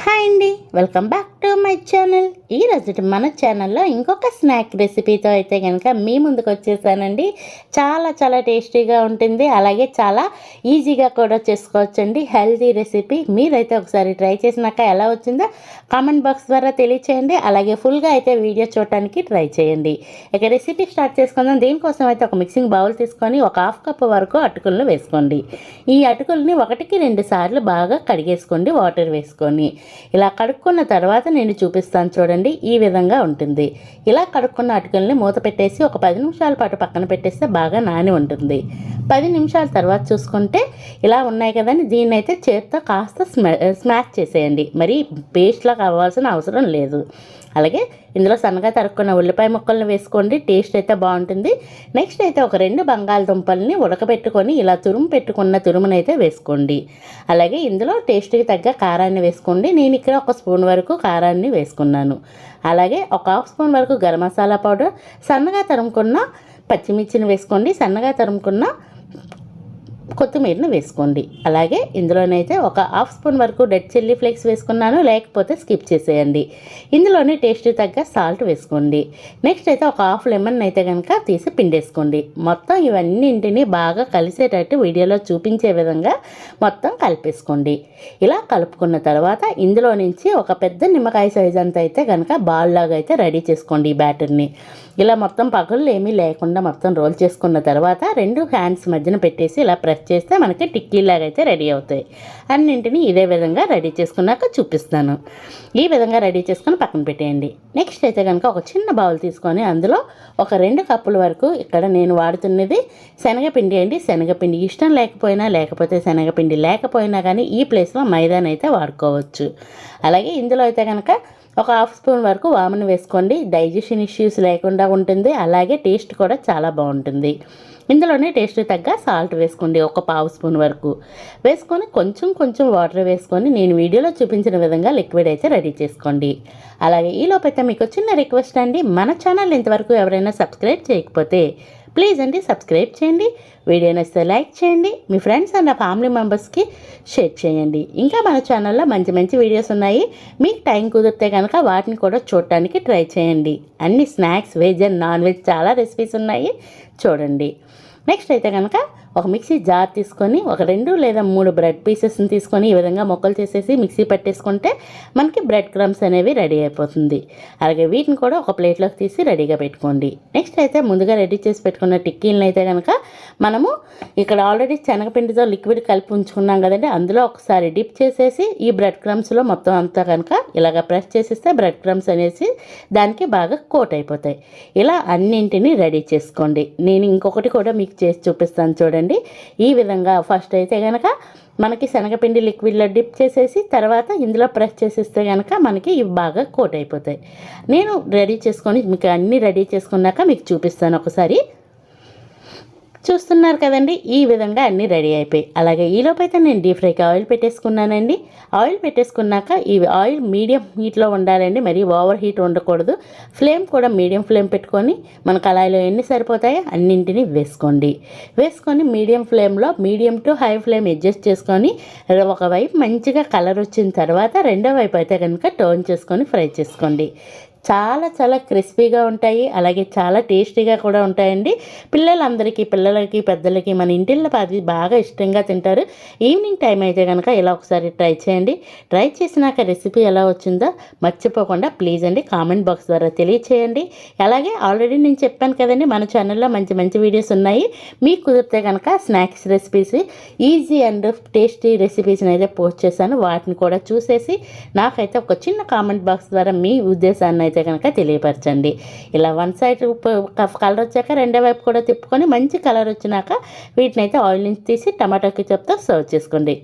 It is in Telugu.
హాయ్ అండి. Welcome back. To my channel ఈ మన ఛానల్లో ఇంకొక స్నాక్ రెసిపీతో అయితే కనుక మీ ముందుకు వచ్చేసానండి. చాలా చాలా టేస్టీగా ఉంటుంది. అలాగే చాలా ఈజీగా కూడా చేసుకోవచ్చండి. హెల్తీ రెసిపీ మీరైతే ఒకసారి ట్రై చేసినాక ఎలా వచ్చిందో కామెంట్ బాక్స్ ద్వారా తెలియచేయండి. అలాగే ఫుల్గా అయితే వీడియో చూడటానికి ట్రై చేయండి. ఇక రెసిపీ స్టార్ట్ చేసుకుందాం. దీనికోసం అయితే ఒక మిక్సింగ్ బౌల్ తీసుకొని ఒక హాఫ్ కప్ వరకు అటుకులను వేసుకోండి. ఈ అటుకుల్ని ఒకటికి రెండు సార్లు బాగా కడిగేసుకోండి. వాటర్ వేసుకొని. ఇలా కడుక్కున్న తర్వాత నేను చూపిస్తాను చూడండి. ఈ విధంగా ఉంటుంది. ఇలా కడుక్కున్న అటుకుల్ని మూత పెట్టేసి ఒక పది నిమిషాల పాటు పక్కన పెట్టేస్తే బాగా నాని ఉంటుంది. పది నిమిషాల తర్వాత చూసుకుంటే ఇలా ఉన్నాయి కదండి. దీన్ని అయితే చేత్తో కాస్త స్మా స్మాష్ చేసేయండి. మరి పేస్ట్లా కావాల్సిన అవసరం లేదు. అలాగే ఇందులో సన్నగా తరుక్కున్న ఉల్లిపాయ ముక్కలను వేసుకోండి టేస్ట్ అయితే బాగుంటుంది. నెక్స్ట్ అయితే ఒక రెండు బంగాళదుంపల్ని ఉడకబెట్టుకొని ఇలా తురుము పెట్టుకున్న తురుమునైతే వేసుకోండి. అలాగే ఇందులో టేస్ట్కి తగ్గ కారాన్ని వేసుకోండి. నేను ఇక్కడ ఒక స్పూన్ వరకు కారాన్ని వేసుకున్నాను. అలాగే ఒక హాఫ్ స్పూన్ వరకు గరం మసాలా పౌడర్ సన్నగా తరుముకున్న పచ్చిమిర్చిని వేసుకోండి. సన్నగా తరుముకున్న కొత్తిమీరను వేసుకోండి. అలాగే ఇందులోనైతే ఒక హాఫ్ స్పూన్ వరకు డెడ్ చిల్లీ ఫ్లేక్స్ వేసుకున్నాను లేకపోతే స్కిప్ చేసేయండి. ఇందులోనే టేస్ట్ తగ్గ సాల్ట్ వేసుకోండి. నెక్స్ట్ అయితే ఒక హాఫ్ లెమన్ అయితే కనుక తీసి పిండేసుకోండి. మొత్తం ఇవన్నింటినీ బాగా కలిసేటట్టు వీడియోలో చూపించే విధంగా మొత్తం కలిపేసుకోండి. ఇలా కలుపుకున్న తర్వాత ఇందులో నుంచి ఒక పెద్ద నిమ్మకాయ సైజ్ అంత అయితే కనుక బాల్ లాగా అయితే రెడీ చేసుకోండి ఈ బ్యాటర్ని. ఇలా మొత్తం పగుళ్ళు ఏమీ లేకుండా మొత్తం రోల్ చేసుకున్న తర్వాత రెండు హ్యాండ్స్ మధ్యన పెట్టేసి ఇలా ప్రెస్ చేస్తే మనకి టిక్కీలాగా అయితే రెడీ అవుతాయి. అన్నింటినీ ఇదే విధంగా రెడీ చేసుకున్నాక చూపిస్తాను. ఈ విధంగా రెడీ చేసుకొని పక్కన పెట్టేయండి. నెక్స్ట్ అయితే కనుక ఒక చిన్న బౌల్ తీసుకొని అందులో ఒక రెండు కప్పుల వరకు ఇక్కడ నేను వాడుతున్నది శనగపిండి అండి. శనగపిండి ఇష్టం లేకపోయినా లేకపోతే శనగపిండి లేకపోయినా కానీ ఈ ప్లేస్లో మైదానైతే వాడుకోవచ్చు. అలాగే ఇందులో అయితే కనుక ఒక హాఫ్ స్పూన్ వరకు వామను వేసుకోండి. డైజెషన్ ఇష్యూస్ లేకుండా ఉంటుంది. అలాగే టేస్ట్ కూడా చాలా బాగుంటుంది. ఇందులోనే టేస్ట్ తగ్గ సాల్ట్ వేసుకోండి. ఒక పావు స్పూన్ వరకు వేసుకొని కొంచెం కొంచెం వాటర్ వేసుకొని నేను వీడియోలో చూపించిన విధంగా లిక్విడ్ అయితే రెడీ చేసుకోండి. అలాగే ఈలోపైతే మీకు చిన్న రిక్వెస్ట్ అండి. మన ఛానల్ ఇంతవరకు ఎవరైనా సబ్స్క్రైబ్ చేయకపోతే ప్లీజ్ అండి సబ్స్క్రైబ్ చేయండి. వీడియో నచ్చితే లైక్ చేయండి. మీ ఫ్రెండ్స్ అండ్ ఫ్యామిలీ మెంబర్స్కి షేర్ చేయండి. ఇంకా మన ఛానల్లో మంచి మంచి వీడియోస్ ఉన్నాయి. మీకు టైం కుదిరితే కనుక వాటిని కూడా చూడటానికి ట్రై చేయండి. అన్ని snacks veg and non veg చాలా రెసిపీస్ ఉన్నాయి. చూడండి. నెక్స్ట్ అయితే కనుక ఒక మిక్సీ జార్ తీసుకొని ఒక రెండు లేదా మూడు బ్రెడ్ పీసెస్ని తీసుకొని ఈ విధంగా మొక్కలు చేసేసి మిక్సీ పట్టేసుకుంటే మనకి బ్రెడ్ క్రమ్స్ అనేవి రెడీ అయిపోతుంది. అలాగే వీటిని కూడా ఒక ప్లేట్లోకి తీసి రెడీగా పెట్టుకోండి. నెక్స్ట్ అయితే ముందుగా రెడీ చేసి పెట్టుకున్న టిక్కీలను అయితే కనుక మనము ఇక్కడ ఆల్రెడీ శనగపిండితో లిక్విడ్ కలిపి ఉంచుకున్నాం కదండి. అందులో ఒకసారి డిప్ చేసేసి ఈ బ్రెడ్ క్రమ్స్లో మొత్తం అంతా కనుక ఇలాగ ప్రెస్ చేసేస్తే బ్రెడ్ క్రమ్స్ అనేసి దానికి బాగా కోట్ అయిపోతాయి. ఇలా అన్నింటినీ రెడీ చేసుకోండి. నేను ఇంకొకటి కూడా మీకు చేసి చూపిస్తాను చూడండి. చూడండి. ఈ విధంగా ఫస్ట్ అయితే కనుక మనకి శనగపిండి లిక్విడ్లో డిప్ చేసేసి తర్వాత ఇందులో ప్రెస్ చేసేస్తే కనుక మనకి ఇవి బాగా కోట్ అయిపోతాయి. నేను రెడీ చేసుకొని మీకు అన్నీ రెడీ చేసుకున్నాక మీకు చూపిస్తాను ఒకసారి. చూస్తున్నారు కదండి ఈ విధంగా అన్నీ రెడీ అయిపోయి అలాగే ఈలోపైతే నేను డీప్ ఫ్రైకి ఆయిల్ పెట్టేసుకున్నానండి. ఆయిల్ పెట్టేసుకున్నాక ఈ ఆయిల్ మీడియం హీట్లో ఉండాలండి మరి ఓవర్ హీట్ ఉండకూడదు. ఫ్లేమ్ కూడా మీడియం ఫ్లేమ్ పెట్టుకొని మన కళాయిలో ఎన్ని సరిపోతాయో అన్నింటినీ వేసుకోండి. వేసుకొని మీడియం ఫ్లేమ్లో medium to high flame adjust చేసుకొని ఒకవైపు మంచిగా కలర్ వచ్చిన తర్వాత రెండో వైపు అయితే కనుక టర్న్ చేసుకొని ఫ్రై చేసుకోండి. చాలా చాలా క్రిస్పీగా ఉంటాయి. అలాగే చాలా టేస్టీగా కూడా ఉంటాయండి. పిల్లలందరికీ పిల్లలకి పెద్దలకి మన ఇంటిల్లో అది బాగా ఇష్టంగా తింటారు. ఈవినింగ్ టైం అయితే కనుక ఇలా ఒకసారి ట్రై చేయండి. ట్రై చేసినాక రెసిపీ ఎలా వచ్చిందో మర్చిపోకుండా ప్లీజ్ అండి కామెంట్ బాక్స్ ద్వారా తెలియచేయండి. అలాగే ఆల్రెడీ నేను చెప్పాను కదండి మన ఛానల్లో మంచి మంచి వీడియోస్ ఉన్నాయి. మీకు కుదిరితే కనుక snacks recipes easy and tasty రెసిపీస్ని అయితే పోస్ట్ చేశాను. వాటిని కూడా చూసేసి నాకైతే ఒక చిన్న కామెంట్ బాక్స్ ద్వారా మీ ఉద్దేశాన్ని అయితే కనుక తెలియపరచండి. ఇలా వన్ సైడ్ కలర్ వచ్చాక రెండో వైపు కూడా తిప్పుకొని మంచి కలర్ వచ్చినాక వీటిని అయితే ఆయిల్ నుంచి తీసి టమాటో కిచప్తో సర్వ్ చేసుకోండి.